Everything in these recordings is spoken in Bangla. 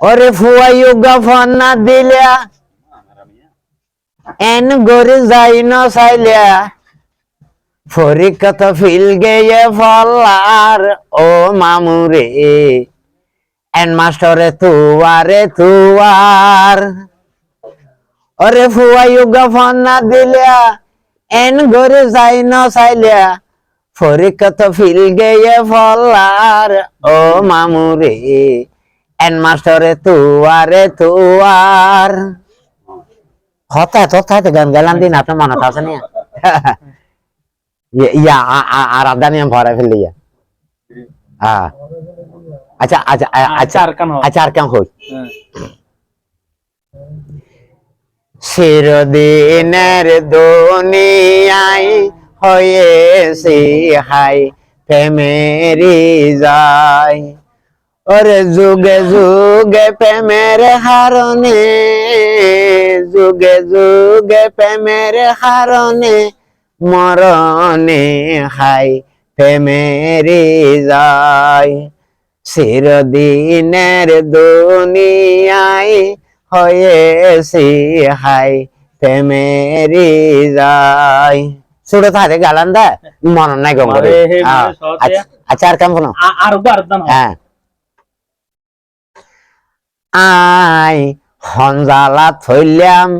ওরে ফুয়াইও গফন না দিলা এন গরে যাই ন চাইলা ফরিকত ফিল গেয়ে ফলার ও মামুরে এন মাস্টরে তুয়ারে তুয়ার ওরে ফুয়াইও গফন না দিলা এন গরে যাই ন চাইলা ফরিকত ফিল গেয়ে ফলার ও মামুরে এন মাস্টরে তুয়ারে তুয়ার। হতা তো গান গালাম দিন আপনার মনে আছে নি? ইয়া আর আদানি আমি ভরা ফেললি ইয়া। হ্যাঁ আচ্ছা আচ্ছা আচ্ছা আচ্ছা আর কান আচ্ছা আর হই। চিরদিনের দুনিয়ায় হয়েছি হাই প্রেমেরি যায়। ওরে যুগে যুগে প্রেমের হারনে যুগে যুগে প্রেমের হারনে মরণে হাই প্রেমেরি যায়। চিরদিনের দুনিয়ায় হয়েছি হাই প্রেমেরি যায়। ছোট থাকে গালান দা মন নাই সহজে। আচ্ছা, আচ্ছা আর কেমন হ্যাঁ। আই হনজালা থইলাম,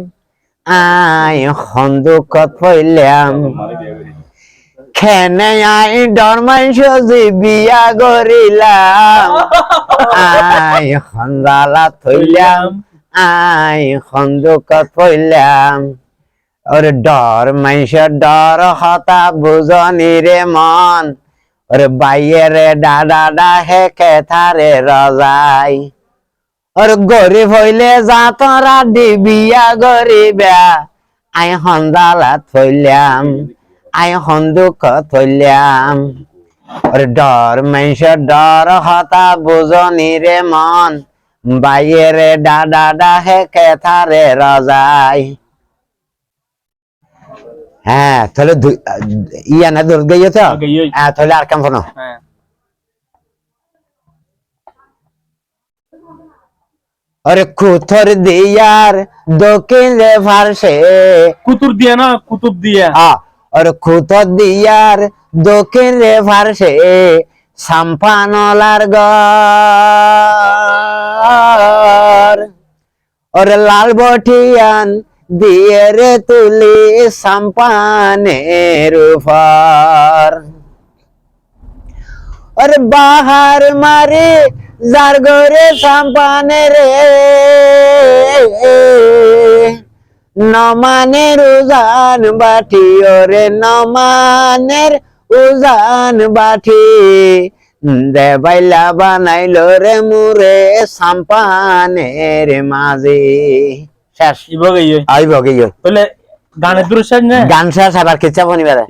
আই হন্দুকত থইলাম। খেনে আই ডরমাই সজি বিয়া গরিলাম আই হনজালা থইলাম, আই হন্দুকত থইলাম। ওরে ডর মাইসের ডর হতা বুঝনি রে মন, ওরে বাইয়েরে ডাডা ডা হেকে থারে রজাই। ওর গরিব হইলে যা তোরা ডিবিয়া গরিবা আই হন্দালা থইলাম আই হন্দুক থইলাম ওরে ডর মাইসের ডর হতা বুঝনি রে মন বাইয়েরে ডাডা ডা হেকে থারে রজাই হ্যাঁ তাহলে ইয়া না দূর গিয়ে তো। হ্যাঁ তাহলে আর কেমন হ্যাঁ আরে কুথর দিয়ার দক্ষিণ রে ফারসে কুতুর দিয়া না কুতুব দিয়া আ আরে কুথর দিয়ার দক্ষিণ রে ফারসে সাম্পানলার গর ওরে লাল বটিয়ান দিয়ে রে তুলি সাম্পানের উপর আরে বাহার মারে যার ঘরে সাম্পানে রে। নমানের উজান বাটি ওরে নমানের উজান বাটি। দেবাইলা বানাইলো রে মুরে সাম্পানের মাঝে। শেষ। আইব গিয়ে তাহলে গানের না? গান শেষ আবার কিচ্ছা বনিবারে।